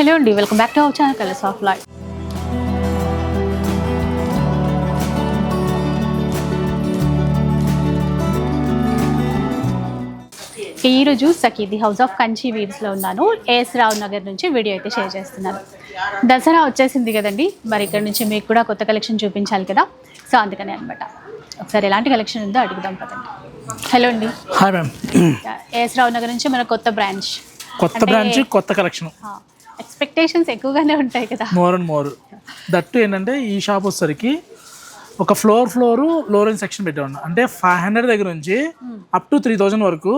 Hello అండి welcome back to our channel colours of life. ఈరోజు సఖీది హౌస్ ఆఫ్ కంచి వీడ్స్లో ఉన్నాను. ఏఎస్ రావు నగర్ నుంచి వీడియో అయితే షేర్ చేస్తున్నాను. దసరా వచ్చేసింది కదండి మరి ఇక్కడ నుంచి మీకు కూడా కొత్త కలెక్షన్ చూపించాలి కదా. సో అందుకనే అనమాట ఒకసారి ఎలాంటి కలెక్షన్ ఉందో అడుగుదాం పదండి. హలో అండి. Hi ma'am. AS Rao Nagar నుంచి మన కొత్త బ్రాంచ్. కొత్త బ్రాంచ్ కొత్త కలెక్షన్. ఎక్స్పెక్టేషన్స్ ఎక్కువగానే ఉంటాయి కదా. More and more. దట్టు ఏంటంటే ఈ షాప్ వచ్చేసరికి ఒక ఫ్లోర్ ఫ్లోర్ లోరెన్ సెక్షన్ పెట్టాము అంటే ఫైవ్ హండ్రెడ్ దగ్గర నుంచి అప్ టు త్రీ థౌజండ్ వరకు.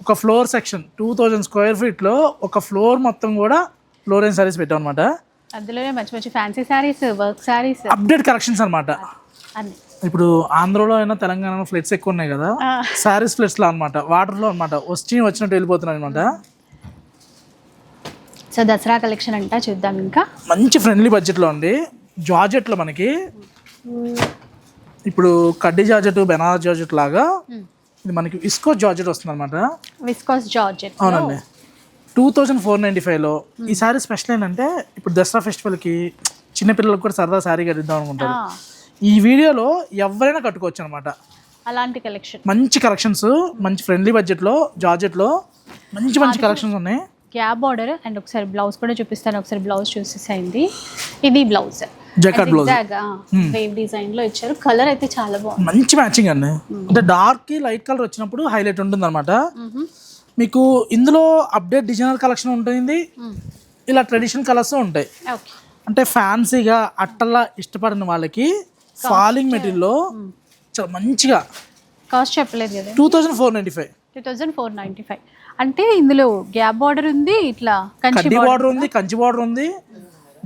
ఒక floor section two thousand square ఫీట్లో ఒక ఫ్లోర్ మొత్తం కూడా లోరెన్ సారీస్ పెట్టాం అనమాట అందులోనే మంచి మంచి fancy saris work saris update collections అనమాట ఇప్పుడు ఆంధ్రలో అయినా తెలంగాణలో ఫ్లెట్స్ ఎక్కువ ఉన్నాయి కదా. ఆ. శారీస్ ఫ్లెట్స్లో అనమాట వాటర్లో అనమాట వచ్చి వచ్చినట్టు వెళ్ళిపోతున్నాయి అనమాట సో దసరా కలెక్షన్ అంటా చూద్దాం ఇంకా. మంచి ఫ్రెండ్లీ బడ్జెట్లో ఉంది. జార్జెట్లో మనకి ఇప్పుడు కడ్డీ జార్జెట్ బెనారస్ జార్జెట్ లాగా ఇది మనకి విస్కో జార్జెట్ వస్తుంది అనమాట విస్కాస్ జార్జెట్. అవునండి. టూ థౌజండ్ ఫోర్ నైంటీ ఫైవ్లో ఈ సారీ స్పెషల్ ఏంటంటే ఇప్పుడు దసరా ఫెస్టివల్కి చిన్నపిల్లలకు కూడా సరదా సారీ కట్టిద్దాం అనుకుంటారు. ఈ వీడియోలో ఎవరైనా కట్టుకోవచ్చు అనమాట అలాంటి కలెక్షన్. మంచి కలెక్షన్స్ మంచి ఫ్రెండ్లీ బడ్జెట్లో జార్జెట్లో మంచి మంచి కలెక్షన్స్ ఉన్నాయి. గ్యాప్ బార్డర్ అండ్ ఒకసారి బ్లౌజ్ కూడా చూపిస్తాను. ఒకసారి బ్లౌజ్ చూసేసేయండి. ఇది బ్లౌజ్. జకాట్ బ్లౌజ్. వేవ్ డిజైన్లో ఇచ్చారు. కలర్ అయితే చాలా బాగుంది. మంచి మ్యాచింగ్ అండి అంటే డార్క్ లైట్ కలర్ వచ్చినప్పుడు హైలైట్ ఉంటుంది అనమాట మీకు ఇందులో అప్డేట్ డిజైనర్ కలెక్షన్ ఉంటుంది. ఇలా ట్రెడిషనల్ కలర్స్ ఉంటాయి. అంటే ఫ్యాన్సీగా అట్టలా ఇష్టపడిన వాళ్ళకి ఫాలింగ్ మెటీరియల్లో చాలా మంచిగా కాస్ట్ చెప్పలేదు కదా. Two thousand four ninety five two thousand four ninety five అంటే ఇందులో గ్యాప్ బార్డర్ ఉంది ఇట్లా కంచి బార్డర్ ఉంది? కంచి బార్డర్ ఉంది.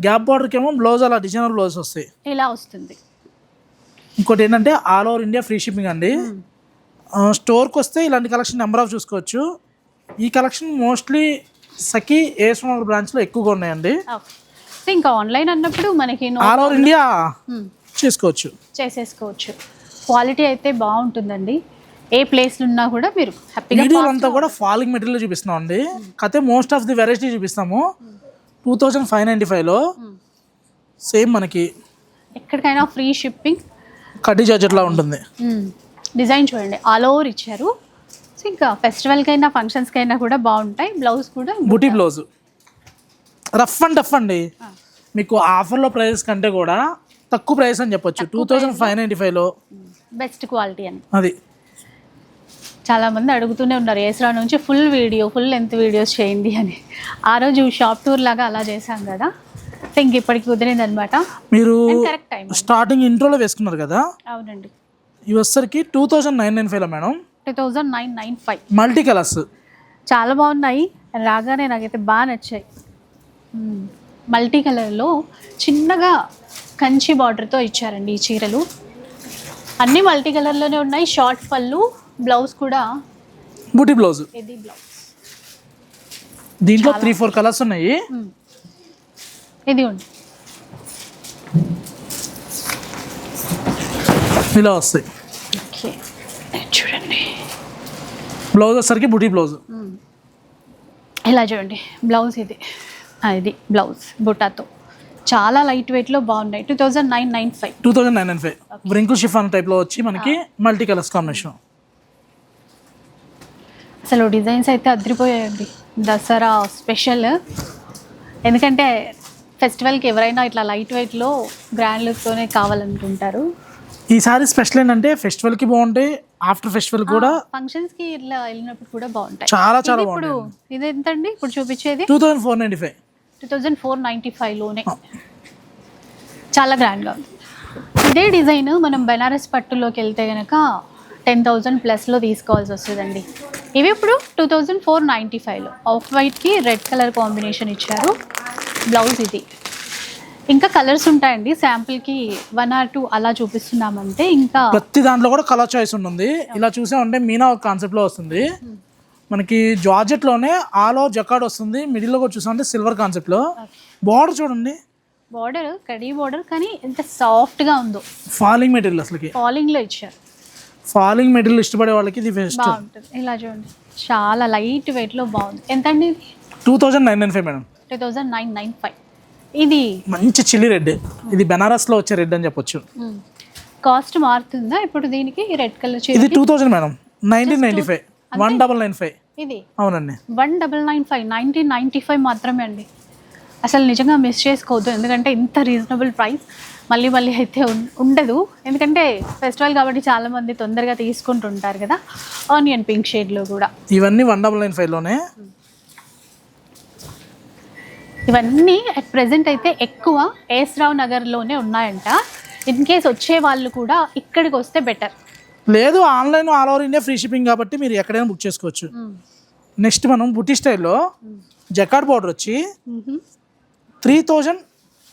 గ్యాప్ బార్డర్కి ఏమో బ్లౌజ్ అలా డిజైనర్ బ్లౌజ్ వస్తాయి. ఇలా వస్తుంది. ఇంకోటి ఏంటంటే all over India free shipping అండి. స్టోర్కి వస్తే ఇలాంటి కలెక్షన్ నెంబర్ ఆఫ్ చూసుకోవచ్చు. ఈ కలెక్షన్ మోస్ట్లీ సఖీ ఏఎస్ఎంఆర్ బ్రాంచ్లో ఎక్కువగా ఉన్నాయండి. ఇంకా ఆన్లైన్ అన్నప్పుడు మనకి ఆల్ ఓవర్ ఇండియా చేసుకోవచ్చు. చేసేసుకోవచ్చు. క్వాలిటీ అయితే బాగుంటుందండి. ఏ ప్లేస్లో ఉన్నా కూడా మీరు హ్యాపీగా వీడియోలు అంతా కూడా ఫాలింగ్ మెటీరియల్ చూపిస్తున్నాం అండి కాకపోతే మోస్ట్ ఆఫ్ ది వెరైటీ చూపిస్తాము. టూ థౌజండ్ ఫైవ్ నైంటీ ఫైవ్లో సేమ్ మనకి ఎక్కడికైనా ఫ్రీ షిప్పింగ్ కడ్డీ జార్జెట్లా ఉంటుంది. డిజైన్ చూడండి. ఆల్ ఓవర్ ఇచ్చారు సో ఇంకా ఫెస్టివల్కైనా ఫంక్షన్స్కైనా కూడా బాగుంటాయి. బ్లౌజ్ కూడా buti blouse rough and tough అండి. మీకు ఆఫర్లో ప్రైస్ కంటే కూడా తక్కువ ప్రైస్ అని చెప్పొచ్చు. టూ థౌజండ్ ఫైవ్ నైంటీ ఫైవ్లో బెస్ట్ క్వాలిటీ అని. అది. చాలా మంది అడుగుతూనే ఉన్నారు ఏసరా నుంచి full video full length videos చేయండి అని. ఆ రోజు షాప్ టూర్ లాగా అలా చేశాం కదా. సో ఇంక ఇప్పటికి కుదిరింది అనమాట మీరు కరెక్ట్ టైం స్టార్టింగ్ ఇంట్రోలో వేసుకున్నారు కదా. అవునండి. ఇవి వచ్చరికి టూ థౌజండ్ నైన్ నైన్ ఫైవ్లో madam. Two thousand nine nine five multi colours చాలా బాగున్నాయి. రాగానే నాకైతే బాగా నచ్చాయి. మల్టీ కలర్లో చిన్నగా కంచి బార్డర్తో ఇచ్చారండి ఈ చీరలు. అన్నీ మల్టీ కలర్లోనే ఉన్నాయి. షార్ట్ పళ్ళు బ్లౌజ్ కూడా బూటీ బ్లౌజ్? ఇది బ్లౌజ్. దీంట్లో త్రీ ఫోర్ కలర్స్ ఉన్నాయి? ఇది ఉంది. ఇలా వస్తాయి. చూడండి. బ్లౌజ్ వచ్చరికి బూటీ బ్లౌజ్. ఇలా చూడండి. బ్లౌజ్ ఇది. ఇది బ్లౌజ్ బుటాతో. చాలా లైట్ వెయిట్లో బాగున్నాయి. Two thousand nine nine five two thousand nine nine five wrinkle chiffon టైప్లో వచ్చి మనకి మల్టీ కలర్స్ కాంబినేషన్ అసలు డిజైన్స్ అయితే అదిరిపోయాయండి. దసరా స్పెషల్. ఎందుకంటే ఫెస్టివల్కి ఎవరైనా ఇట్లా లైట్ వెయిట్లో గ్రాండ్ లుక్తోనే కావాలనుకుంటారు. ఈసారి స్పెషల్ ఏంటంటే ఫెస్టివల్కి బాగుంటాయి. ఆఫ్టర్ ఫెస్టివల్ కూడా ఫంక్షన్స్కి ఇట్లా వెళ్ళినప్పుడు కూడా బాగుంటాయి. చాలా చాలా ఇప్పుడు ఇది ఎంతండి? ఇప్పుడు చూపించేది? Two thousand four ninety five. Two thousand four ninety ఫైవ్లోనే చాలా గ్రాండ్గా ఉంది. ఇదే డిజైన్ మనం బెనారస్ పట్టులోకి వెళ్తే కనుక టెన్ థౌజండ్ ప్లస్లో తీసుకోవాల్సి వస్తుందండి. ఇవి ఇప్పుడు టూ థౌజండ్ ఫోర్ నైంటీ ఫైవ్లో ఆఫ్ వైట్కి రెడ్ కలర్ కాంబినేషన్ ఇచ్చారు. బ్లౌజ్ ఇది. ఇంకా కలర్స్ ఉంటాయండి. శాంపుల్కి వన్ ఆర్ టూ అలా చూపిస్తున్నామంటే ఇంకా ప్రతి దాంట్లో కూడా కలర్ చాయిస్ ఉంటుంది. ఇలా చూసామంటే మీనా ఒక కాన్సెప్ట్లో వస్తుంది. మనకి జార్జెట్లోనే ఆల్ జకాడ్ వస్తుంది. మిడిల్లో కూడా చూసామంటే సిల్వర్ కాన్సెప్ట్లో బార్డర్ చూడండి. బార్డర్ కడీ బార్డర్ కానీ ఎంత సాఫ్ట్గా ఉందో. ఫాలింగ్ మెటీరియల్ అసలుకి. ఫాలింగ్లో ఇచ్చారు. ఫాలింగ్ మెటీరియల్ ఇష్టపడే వాళ్ళకి ఇది బెస్ట్ బాగుంటుంది. ఇలా చూడండి. చాలా లైట్ వెయిట్లో బాగుంది. ఎంత అండి two thousand nine nine five madam two thousand nine nine five ఇది మంచి చిల్లీ రెడ్. ఇది బెనారస్లో వచ్చే రెడ్ అని చెప్పొచ్చు. కాస్ట్ మారుతుందా? ఇప్పుడు దీనికి రెడ్ కలర్ ఇది two thousand madam nineteen ninety five one double nine five ఇది? అవునండి. One double nine five nineteen ninety five మాత్రమే అండి. అసలు నిజంగా మిస్ చేసుకోవద్దు. ఎందుకంటే ఇంత రీజనబుల్ ప్రైస్ మళ్ళీ మళ్ళీ అయితే ఉండదు. ఎందుకంటే ఫెస్టివల్ కాబట్టి చాలామంది తొందరగా తీసుకుంటుంటారు కదా. ఆనియన్ పింక్ షేడ్లో కూడా. ఇవన్నీ వన్ డబల్ నైన్ ఫైవ్లోనే ఇవన్నీ అట్ ప్రెసెంట్ అయితే ఎక్కువ ఏస్రావ్ నగర్లోనే ఉన్నాయంట. ఇన్ కేస్ వచ్చే వాళ్ళు కూడా ఇక్కడికి వస్తే బెటర్ లేదు online all over India free shipping కాబట్టి మీరు ఎక్కడైనా బుక్ చేసుకోవచ్చు. నెక్స్ట్ మనం బుట్టి స్టైల్లో జకాడ్ బార్డర్ వచ్చి త్రీ థౌజండ్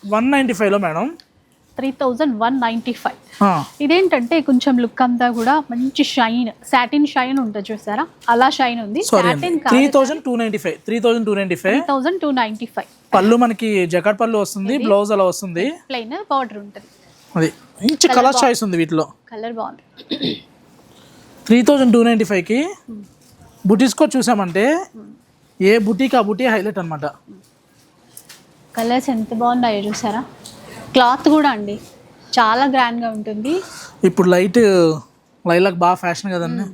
వన్ నైంటీ ఫైవ్లో madam. Three thousand one ninety five. ఇదేంటంటే కొంచెం లుక్ అంతా కూడా మంచి షైన్ సాటిన్ షైన్ ఉంటుంది చూసారా? అలా షైన్ ఉంది. Satin three thousand two ninety five. Three thousand two ninety five. Thousand two ninety five. పళ్ళు మనకి జకాడ్ పళ్ళు వస్తుంది బ్లౌజ్ అలా వస్తుంది. ప్లెయిన్ బార్డర్ ఉంటుంది. అది మంచి కలర్ చాయిస్ ఉంది వీటిలో. కలర్ బాగుంది. త్రీ థౌజండ్ టూ నైంటీ ఫైవ్కి బుటీస్కో చూసామంటే ఏ బుటీకి ఆ బుటీ హైలైట్ అనమాట కలర్స్ ఎంత బాగున్నాయో చూసారా? క్లాత్ కూడా అండి. చాలా గ్రాండ్గా ఉంటుంది. ఇప్పుడు లైట్ లైలాక్ బాగా ఫ్యాషన్ కదండి.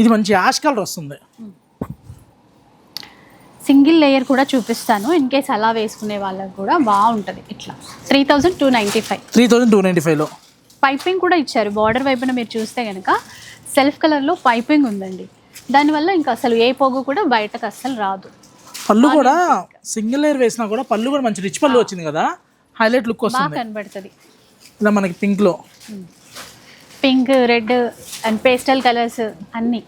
ఇది మంచి యాష్ కలర్ వస్తుంది. సింగిల్ లేయర్ కూడా చూపిస్తాను. ఇన్ కేస్ అలా వేసుకునే వాళ్ళకి కూడా బాగుంటుంది ఇట్లా. Three thousand two ninety five. Three thousand two ninety ఫైవ్లో. పైపింగ్ కూడా ఇచ్చారు. బార్డర్ వైపున మీరు చూస్తే కనుక సెల్ఫ్ కలర్లో పైపింగ్ ఉందండి. దానివల్ల ఇంకా అసలు ఏ పొగ కూడా బయటకు అస్సలు రాదు. పళ్ళు కూడా సింగిల్ లేయర్ వేసినా కూడా పళ్ళు కూడా మంచి రిచ్ పళ్ళు వచ్చింది కదా. హైలైట్ లుక్ వస్తుంది. కనబడుతుంది. ఇలా మనకి పింక్లో pink red and pastel colours అన్నీ.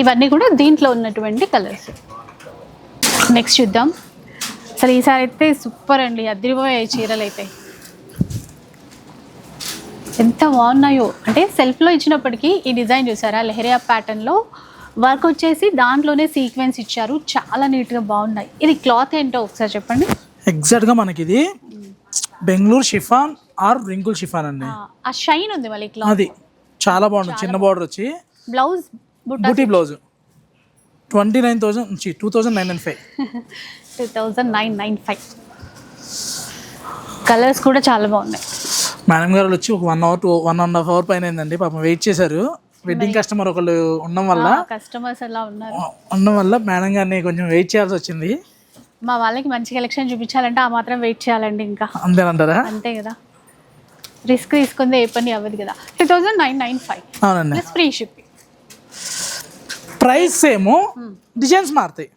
ఇవన్నీ కూడా దీంట్లో ఉన్నటువంటి కలర్స్. నెక్స్ట్ చూద్దాం. అసలు ఈసారి అయితే సూపర్ అండి అదిరిపోయాయి చీరలు అయితే. ఎంత బాగున్నాయో. అంటే సెల్ఫ్లో ఇచ్చినప్పటికీ ఈ డిజైన్ చూసారా? లెహరియా ప్యాటర్న్లో వర్క్ వచ్చేసి దాంట్లోనే సీక్వెన్స్ ఇచ్చారు. చాలా నీట్గా బాగున్నాయి. ఇది క్లాత్ ఏంటో ఒకసారి చెప్పండి. ఎగ్జాక్ట్గా మనకి ఇది Bengaluru chiffon or wrinkle chiffon అండి. ఆ, షైన్ ఉంది మళ్ళీ క్లాత్ అది చాలా బాగుంది చిన్న బార్డర్ వచ్చి బ్లౌజ్ బూటీ blouse twenty nine thousand two thousand nine nine five two thousand nine nine five colours కూడా చాలా బాగున్నాయి. మేడం గారు వచ్చి ఒక one hour two one and half hour పైన అయిందండి. పాపం వెయిట్ చేశారు. వెడ్డింగ్ కస్టమర్ ఒకళ్ళు ఉండడం వల్ల కస్టమర్స్ అలా ఉన్నారు? ఉండడం వల్ల మేడం గారిని కొంచెం వెయిట్ చేయాల్సి వచ్చింది. మా వాళ్ళకి మంచి కలెక్షన్ చూపించాలంటే ఆ మాత్రం వెయిట్ చేయాలండి ఇంకా. అంతేనంటారా? అంతే కదా. రిస్క్ తీసుకుంది ఏ పని అవ్వదు కదా. Two thousand nine nine five అవునండి. ప్లస్ ఫ్రీ షిప్పింగ్ ప్రైస్ ఏమో డిజైన్స్ మారుతాయి.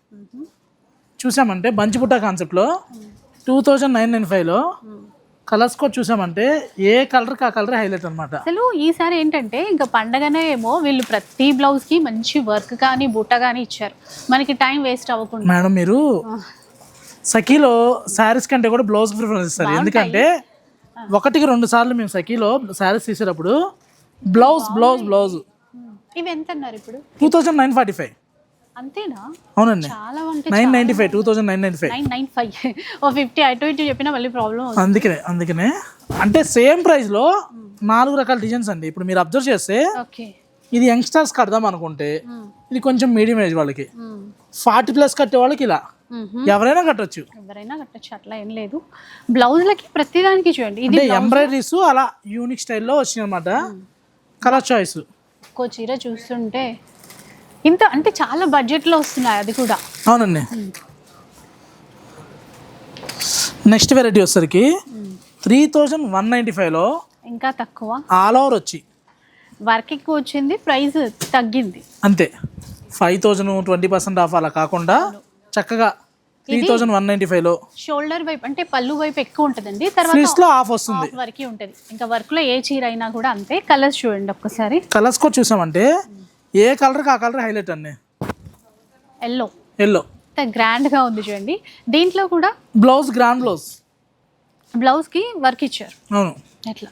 చూసామంటే బంచిపుట్ట కాన్సెప్ట్లో టూ థౌజండ్ నైన్ నైన్ ఫైవ్లో కలర్స్ కూడా చూసామంటే ఏ కలర్కి ఆ కలర్ హైలైట్ అనమాట అసలు ఈసారి ఏంటంటే ఇంకా పండగనే ఏమో వీళ్ళు ప్రతి బ్లౌజ్కి మంచి వర్క్ కానీ బుట్ట కానీ ఇచ్చారు. మనకి టైం వేస్ట్ అవ్వకుండా. మేడం మీరు సఖీలో శారీస్ కంటే కూడా బ్లౌజ్ ప్రిఫరెన్స్ ఇస్తారు. ఎందుకంటే ఒకటికి రెండు సార్లు మేము సఖీలో శారీస్ తీసేటప్పుడు బ్లౌజ్ బ్లౌజ్ బ్లౌజ్. ఇవి ఎంత అన్నారు ఇప్పుడు? Two thousand nine forty five. అంతేనా? అవునండి. Nine ninety five two thousand nine ninety five. Nine nine five. ఓ ఫిఫ్టీ అటు ఇటు చెప్పినా మళ్ళీ ప్రాబ్లం అందుకనే అందుకనే. అంటే సేమ్ ప్రైస్లో నాలుగు రకాల డిజైన్స్ అండి. ఇప్పుడు మీరు అబ్జర్వ్ చేస్తే ఇది యంగ్స్టర్స్ కడదాం అనుకుంటే ఇది కొంచెం మీడియం ఏజ్ వాళ్ళకి. ఫార్టీ ప్లస్ కట్టే వాళ్ళకి ఇలా. ఎవరైనా కట్టొచ్చు. ఎవరైనా కట్టచ్చు అట్లా ఏం లేదు. బ్లౌజ్లకి ప్రతిదానికి చూడండి ఇది ఎంబ్రాయిడరీస్ అలా యూనిక్ స్టైల్లో వచ్చినాయి అనమాట కలర్ చాయిస్ ఒక్కో చీర చూస్తుంటే ఇంత అంటే చాలా బడ్జెట్లో వస్తున్నాయి అది కూడా. అవునండి. నెక్స్ట్ వెరైటీ వచ్చేసరికి త్రీ థౌజండ్ వన్ నైంటీ ఫైవ్లో ఇంకా తక్కువ. ఆల్ ఓవర్ వచ్చి. వర్క్ ఎక్కువ వచ్చింది ప్రైస్ తగ్గింది. అంతే. Five thousand twenty percent off అలా కాకుండా చక్కగా త్రీ థౌజండ్ వన్ నైంటీ ఫైవ్లో షోల్డర్ వైపు అంటే పళ్ళు వైపు ఎక్కువ ఉంటుందండి. తర్వాత స్లీవ్స్లో ఆఫ్ వస్తుంది. వరకు ఉంటుంది. ఇంకా వర్క్లో ఏ చీర అయినా కూడా అంతే. కలర్స్ చూడండి ఒక్కసారి. కలర్స్ కూడా చూసామంటే ఏ కలర్కి ఆ కలర్ హైలైట్ అండి ఎల్లో ఎల్లో ఎంత గ్రాండ్గా ఉంది చూడండి. దీంట్లో కూడా బ్లౌజ్ గ్రాండ్ బ్లౌజ్ బ్లౌజ్కి వర్క్ ఇచ్చారు. అవును. ఎట్లా?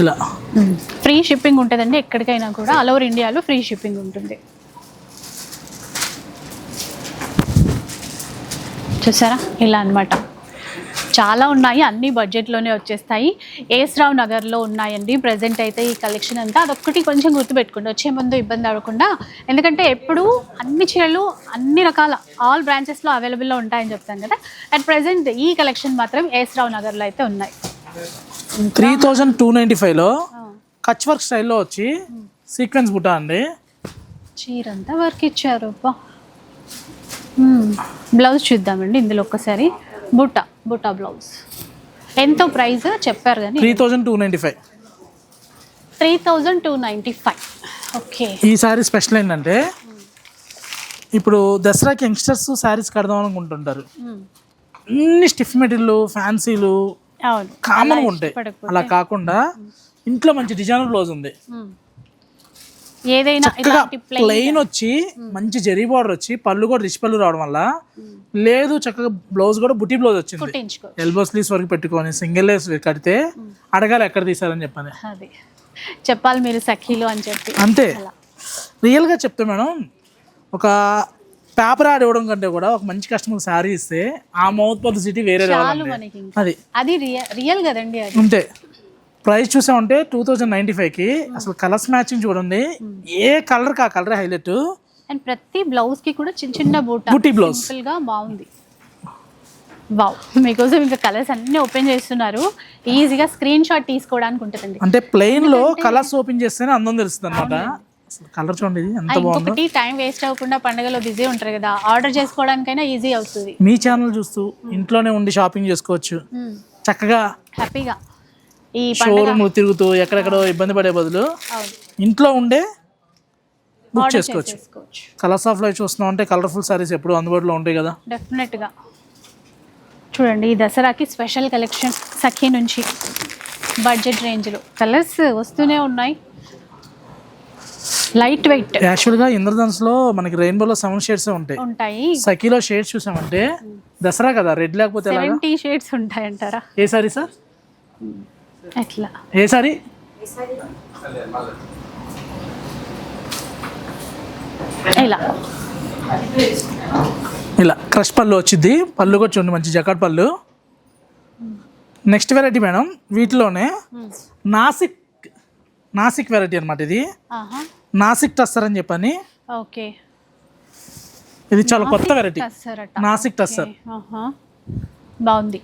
ఇలా. ఫ్రీ షిప్పింగ్ ఉంటుందండి ఎక్కడికైనా కూడా. ఆల్ ఓవర్ ఇండియాలో ఫ్రీ షిప్పింగ్ ఉంటుంది. చూసారా? ఇలా అన్నమాట. చాలా ఉన్నాయి అన్ని బడ్జెట్లోనే వచ్చేస్తాయి. ఏస్రావు నగర్లో ఉన్నాయండి ప్రజెంట్ అయితే ఈ కలెక్షన్ అంతా. అదొక్కటి కొంచెం గుర్తుపెట్టుకోండి వచ్చే ముందు ఇబ్బంది అవ్వకుండా. ఎందుకంటే ఎప్పుడు అన్ని చీరలు అన్ని రకాల ఆల్ బ్రాంచెస్లో అవైలబుల్లో ఉంటాయని చెప్తాను కదా. అట్ ప్రజెంట్ ఈ కలెక్షన్ మాత్రం ఏస్రావు నగర్లో అయితే ఉన్నాయి. త్రీ థౌజండ్ టూ నైంటీ ఫైవ్లో కచ్ వర్క్ స్టైల్లో వచ్చి సీక్వెన్స్ బుట్ట అండి. చీర అంతా వర్క్ ఇచ్చారు. అబ్బా. బ్లౌజ్ చూద్దామండి ఇందులో ఒక్కసారి. బుట్ట బుట్ట బ్లౌజ్. ఎంతో ప్రైస్ చెప్పారు కానీ. Three thousand two ninety five. Three thousand two ninety five. Okay. ఈ సారీ స్పెషల్ ఏంటంటే ఇప్పుడు దసరాకి యంగ్స్టర్స్ శారీస్ కడదాం అనుకుంటుంటారు. అన్ని స్టిఫ్ మెటీరియల్ ఫ్యాన్సీలు కామన్గా ఉంటాయి. అలా కాకుండా ఇంట్లో మంచి డిజైనర్ బ్లౌజ్ ఉంది. ఏదైనా ప్లెయిన్ వచ్చి మంచి జరీ బార్డర్ వచ్చి పళ్ళు కూడా రిచ్ పళ్ళు రావడం వల్ల లేదు చక్కగా బ్లౌజ్ కూడా బుటీ బ్లౌజ్ వచ్చింది. ఎల్బో స్లీవ్స్ వరకు పెట్టుకొని సింగిల్ లేస్ కడితే అడగాలి ఎక్కడ తీసారని చెప్పని. చెప్పాలి మీరు సఖీలు అని చెప్పి. అంతే. రియల్గా చెప్తే మేడం ఒక పేపర్ యాడ్ ఇవ్వడం కంటే కూడా ఒక మంచి కస్టమర్ శారీ ఇస్తే ఆ మౌత్ పబ్లిసిటీ వేరే అది. అది రియల్ కదండి అంతే ప్రైస్ చూసామంటే టూ థౌజండ్ నైంటీ ఫైవ్కి అసలు కలర్స్ మ్యాచింగ్ చూడండి. ఏ కలర్కి ఆ కలర్ హైలైట్. అండ్ ప్రతి బ్లౌజ్కి కూడా చిన్న చిన్న బూట. బూటీ బ్లౌజ్. సింపుల్గా బాగుంది. వావ్. మీకోసం ఇంకా కలర్స్ అన్ని ఓపెన్ చేస్తున్నారు. ఈజీగా స్క్రీన్ షాట్ తీసుకోవడానికి ఉంటుందండి. అంటే ప్లెయిన్లో కలర్స్ ఓపెన్ చేస్తేనే అందం తెలుస్తుంది అనమాట కలర్ చూడండి ఇది ఎంత బాగుందో. టైం వేస్ట్ అవ్వకుండా పండుగలో బిజీ ఉంటారు కదా ఆర్డర్ చేసుకోవడానికైనా ఈజీ అవుతుంది. మీ ఛానల్ చూస్తూ ఇంట్లోనే ఉండి షాపింగ్ చేసుకోవచ్చు. చక్కగా హ్యాపీగా ఈ షోరూమ్ తిరుగుతూ ఎక్కడెక్కడో ఇబ్బంది పడే బదులు ఇంట్లో ఉండే బుక్ చేసుకోవచ్చు. కలర్స్ ఆఫ్ లైఫ్ చూస్తున్నాం అంటే కలర్ఫుల్ సారీస్ ఎప్పుడు అందుబాటులో ఉంటాయి కదా. డెఫినెట్గా చూడండి ఈ దసరాకి స్పెషల్ కలెక్షన్ సఖీ నుంచి బడ్జెట్ రేంజ్లో కలర్స్ వస్తూనే ఉన్నాయి. Light weight. యాక్చువల్గా ఇంద్రధనుస్లో మనకి రెయిన్బోలో సెవెన్ షేడ్స్ ఉంటాయి. ఉంటాయి. సఖీలో షేడ్స్ చూసామంటే దసరా కదా రెడ్ లేకపోతే సెవెంటీ షేడ్స్ ఉంటాయంటారా? ఏ సారీ సార్? ఎట్లా? ఏ సారీ? ఇలా ఇలా క్రష్ పళ్ళు వచ్చింది పళ్ళు కూడా చూడండి మంచి జకాట్ పళ్ళు. నెక్స్ట్ వెరైటీ మేడం వీటిలోనే నాసిక్ నాసిక్ వెరైటీ అనమాట ఇది. నాసిక్ టస్సర్ అని చెప్పని. ఓకే. ఇది చాలా కొత్త వెరైటీ. నాసిక్ టస్సర్. బాగుంది.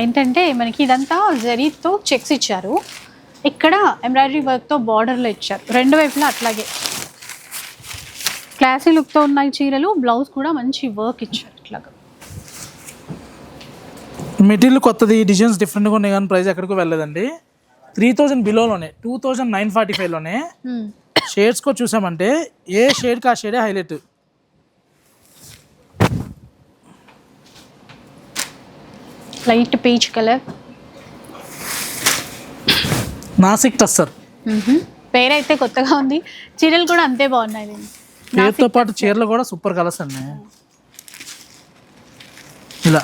ఏంటంటే మనకి ఇదంతా జరీతో చెక్స్ ఇచ్చారు. ఇక్కడ ఎంబ్రాయిడరీ వర్క్తో బార్డర్లో ఇచ్చారు. రెండు వైపులా అట్లాగే. క్లాసీ లుక్తో ఉన్నాయి చీరలు బ్లౌజ్ కూడా మంచి వర్క్ ఇచ్చారు ఇట్లాగా. మెటీరియల్ కొత్తది డిజైన్స్ డిఫరెంట్గా ఉన్నాయి కానీ ప్రైస్ ఎక్కడికి వెళ్ళలేదండి. త్రీ థౌజండ్ బిలోలోనే టూ థౌజండ్ నైన్ ఫార్టీ ఫైవ్లోనే. షేడ్స్ కూడా చూసామంటే ఏ షేడ్కి ఆ షేడే highlight light peach colour Nashik tussar పేరైతే కొత్తగా ఉంది. చీరలు కూడా అంతే బాగున్నాయి. పేరుతో పాటు చీరలు కూడా సూపర్ కలర్స్ అండి ఇలా.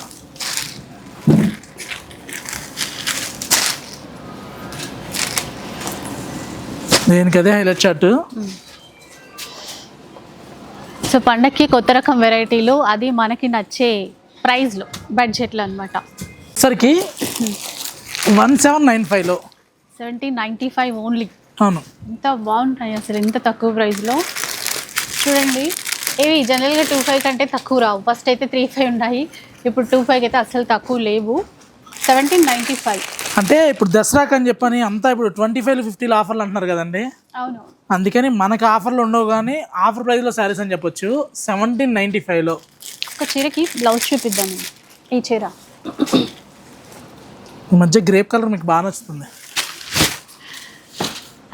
దేనికి అదే హైలైట్ చార్ట్ సో పండక్కి కొత్త రకం వెరైటీలు అది మనకి నచ్చే ప్రైస్లో బడ్జెట్లో అనమాట సరికి వన్ సెవెన్ నైన్ ఫైవ్లో. Seventeen ninety five only. అవును. ఎంత బాగుంటాయి అసలు ఇంత తక్కువ ప్రైస్లో చూడండి ఇవి జనరల్గా టూ ఫైవ్ కంటే తక్కువ రావు. ఫస్ట్ అయితే త్రీ ఫైవ్ ఉన్నాయి. ఇప్పుడు టూ ఫైవ్ అయితే అసలు తక్కువ లేవు. Seventeen ninety five. అంటే ఇప్పుడు దసరాకి అని చెప్పని అంతా ఇప్పుడు ట్వంటీ ఫైవ్ ఫిఫ్టీలో ఆఫర్లు అంటున్నారు కదండి. అవును. అందుకని మనకి ఆఫర్లు ఉండవు కానీ ఆఫర్ ప్రైస్లో శారీస్ అని చెప్పొచ్చు. సెవెంటీన్ నైంటీ ఫైవ్లో. ఒక చీరకి బ్లౌజ్ చూపిద్దాం. ఈ చీర. ఈ మధ్య గ్రేప్ కలర్ మీకు బాగా నచ్చుతుంది.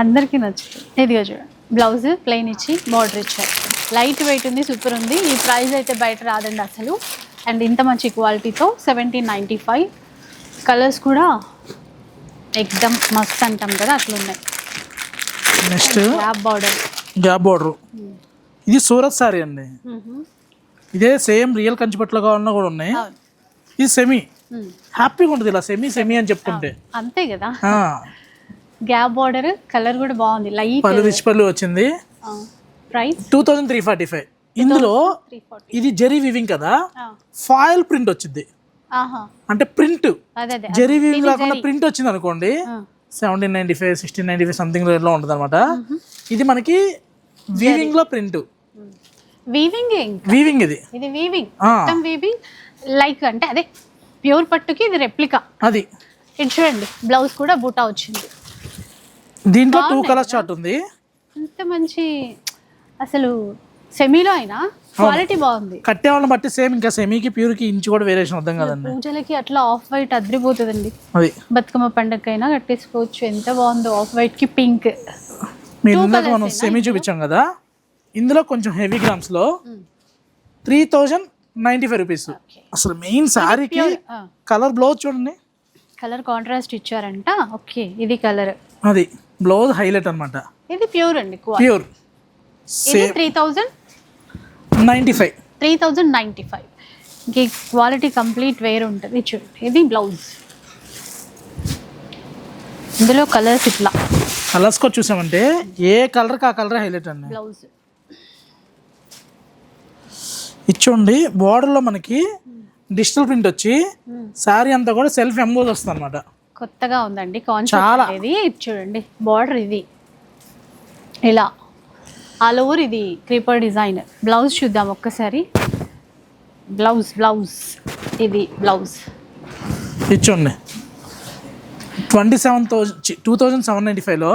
అందరికీ నచ్చుతుంది. ఇదిగో చూడండి బ్లౌజ్ ప్లెయిన్ ఇచ్చి బార్డర్ ఇచ్చారు. లైట్ వెయిట్ ఉంది సూపర్ ఉంది. ఈ ప్రైస్ అయితే బయట రాదండి అసలు. అండ్ ఇంత మంచి క్వాలిటీతో సెవెంటీన్ నైంటీ ఫైవ్. కలర్స్ కూడా ఎక్దమ్ మస్త్ అంటాం కదా అట్లా ఉన్నాయి next gap border. Gap border. ఇది సూరత్ సారీ అండి. ఇదే సేమ్ రియల్ కంచిపట్లో కావాలన్నా కూడా ఉన్నాయి. ఇది సెమీ. హ్యాపీగా ఉంటుంది ఇలా సెమీ సెమీ అని చెప్పుకుంటే అంతే కదా. గ్యాప్ బార్డర్ కలర్ కూడా బాగుంది. లైట్ పళ్ళు రిచ్ పళ్ళు వచ్చింది. Price two thousand three forty five. ఇందులో ఇది జెరీ వివింగ్ కదా. ఫాయిల్ ప్రింట్ వచ్చింది. అంటే ప్రింట్. జెరీ వీవింగ్ కాకుండా ప్రింట్ వచ్చింది అనుకోండి. Seventeen ninety five sixteen ninety five something రేట్లో ఉంటుంది అనమాట ఇది మనకి వీవింగ్లో ప్రింట్. వీవింగ్ వీవింగ్ ఇది. ఇది వీవింగ్ వీవింగ్ లైక్ అంటే అదే ప్యూర్ పట్టుకి ఇది రెప్లికా అది. ఇది చూడండి బ్లౌజ్ కూడా బూటా వచ్చింది. దీంట్లో టూ కలర్ చార్ట్ ఉంది. అంత మంచి అసలు సెమీలో అయినా క్వాలిటీ బాగుంది. కట్టే వాళ్ళని బట్టి సేమ్ ఇంకా సెమీకి ప్యూర్కి ఇంచు కూడా వేరియేషన్ వద్దాం కదండి. పూజలకి అట్లా ఆఫ్ వైట్ అదిరిపోతుందండి. అది. బతుకమ్మ పండగకైనా కట్టేసుకోవచ్చు. ఎంత బాగుందో ఆఫ్ వైట్కి పింక్. మీరు ఇందాక మనం సెమీ చూపించాం కదా ఇందులో కొంచెం heavy గ్రామ్స్లో three thousand ninety five rupees అసలు మెయిన్ శారీకి కలర్ బ్లౌజ్ చూడండి. కలర్ కాంట్రాస్ట్ ఇచ్చారంట. ఓకే ఇది కలర్ అది బ్లౌజ్ హైలైట్ అనమాట ఇది ప్యూర్ అండి pure three thousand ninety five. Three thousand ninety five. ఇంక క్వాలిటీ కంప్లీట్ వేరు ఉంటుంది. చూడండి ఇది బ్లౌజ్. ఇందులో కలర్స్ ఇట్లా. కలర్స్ కూడా చూసామంటే ఏ కలర్కి ఆ కలర్ హైలైట్ అండి. బ్లౌజ్. ఇచ్చోండి బోర్డర్లో మనకి డిజిటల్ ప్రింట్ వచ్చి శారీ అంతా కూడా సెల్ఫ్ ఎంబోజ్ వస్తుంది అనమాట కొత్తగా ఉందండి. కాన్సెప్ట్ ఇది ఇది చూడండి బార్డర్ ఇది. ఇలా. ఆల్ ఓవర్ ఇది క్రీపర్ డిజైన్ బ్లౌజ్ చూద్దాం ఒక్కసారి. బ్లౌజ్ బ్లౌజ్ ఇది blouse ఇచ్చోండి twenty seven thousand two thousand seven ninety ఫైవ్లో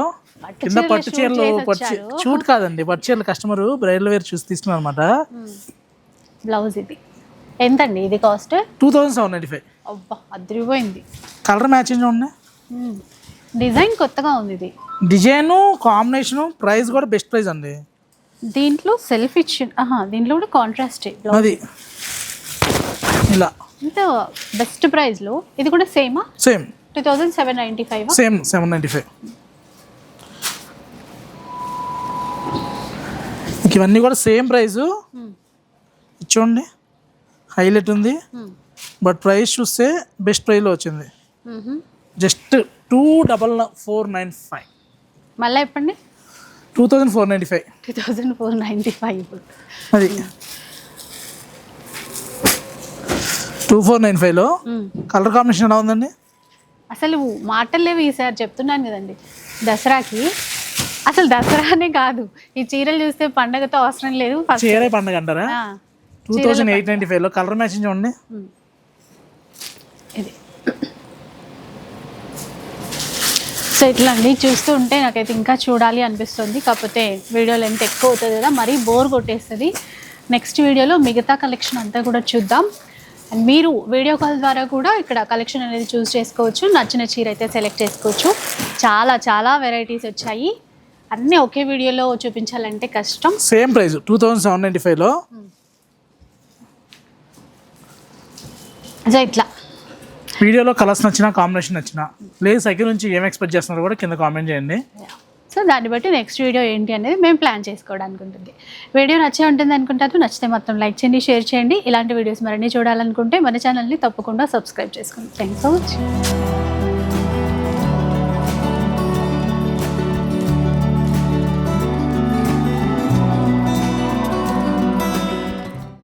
కింద పట్టు చీరలు పట్టు చీ- వచ్చారు. షూట్ కాదండి. పట్టు చీరలు కస్టమర్ బ్రైడల్ వేర్ చూసి తీసుకున్నారు అనమాట బ్లౌజ్ ఇది. ఎంతండి ఇది cost two thousand seven ninety five అబ్బా అదిరిపోయింది. కలర్ మ్యాచింగ్ చూడండి. డిజైన్ కొత్తగా ఉంది ఇది. డిజైన్ కాంబినేషన్ ప్రైస్ కూడా బెస్ట్ ప్రైస్ అండి. దీంట్లో సెల్ఫ్ ఇచ్చి ఆహా దీంట్లో కూడా కాంట్రాస్ట్ అది. ఇలా. ఇంత బెస్ట్ ప్రైస్లో ఇది కూడా సేమా same two thousand seven ninety five same seven ninety five ఇవన్నీ కూడా సేమ్ ప్రైస్ చూడండి హైలైట్ ఉంది. బట్ ప్రైస్ చూస్తే బెస్ట్ ప్రైస్లో వచ్చింది. Just two double four nine five మళ్ళీ చెప్పండి. Two thousand four ninety five two thousand four ninety five అది. టూ ఫోర్ నైన్ ఫైవ్లో కలర్ కాంబినేషన్ ఎలా ఉందండి? అసలు మాటలు లేవు ఈసారి చెప్తున్నాను కదండి. దసరాకి అసలు దసరానే కాదు. ఈ చీరలు చూస్తే పండగతో అవసరం లేదు. ఫస్ట్ చీరే పండుగ అంటారా? టూ థౌజండ్ ఎయిట్ నైంటీ ఫైవ్లో కలర్ మ్యాచింగ్ చూడండి. ఇది. సో ఇట్లా అండి చూస్తూ ఉంటే నాకైతే ఇంకా చూడాలి అనిపిస్తుంది. కాకపోతే వీడియో లెంత్ ఎక్కువ అవుతుంది కదా మరీ బోర్ కొట్టేస్తుంది. నెక్స్ట్ వీడియోలో మిగతా కలెక్షన్ అంతా కూడా చూద్దాం. అండ్ మీరు వీడియో కాల్ ద్వారా కూడా ఇక్కడ కలెక్షన్ అనేది చూస్ చేసుకోవచ్చు. నచ్చిన చీర అయితే సెలెక్ట్ చేసుకోవచ్చు. చాలా చాలా వెరైటీస్ వచ్చాయి. అన్నీ ఒకే వీడియోలో చూపించాలంటే కష్టం. Same price two thousand seven ninety ఫైవ్లో ఇట్లా. వీడియోలో కలర్స్ నచ్చినా కాంబినేషన్ నచ్చినా లేదు సైకిల్ నుంచి ఏం ఎక్స్పెక్ట్ చేస్తున్నారు కూడా కింద కామెంట్ చేయండి. సో దాన్ని బట్టి నెక్స్ట్ వీడియో ఏంటి అనేది మేము ప్లాన్ చేసుకోవడానికి ఉంటుంది. వీడియో నచ్చే ఉంటుంది అనుకుంటారు నచ్చితే మొత్తం లైక్ చేయండి షేర్ చేయండి. ఇలాంటి వీడియోస్ మరిన్ని చూడాలనుకుంటే మన ఛానల్ని తప్పకుండా సబ్స్క్రైబ్ చేసుకోండి. Thanks so much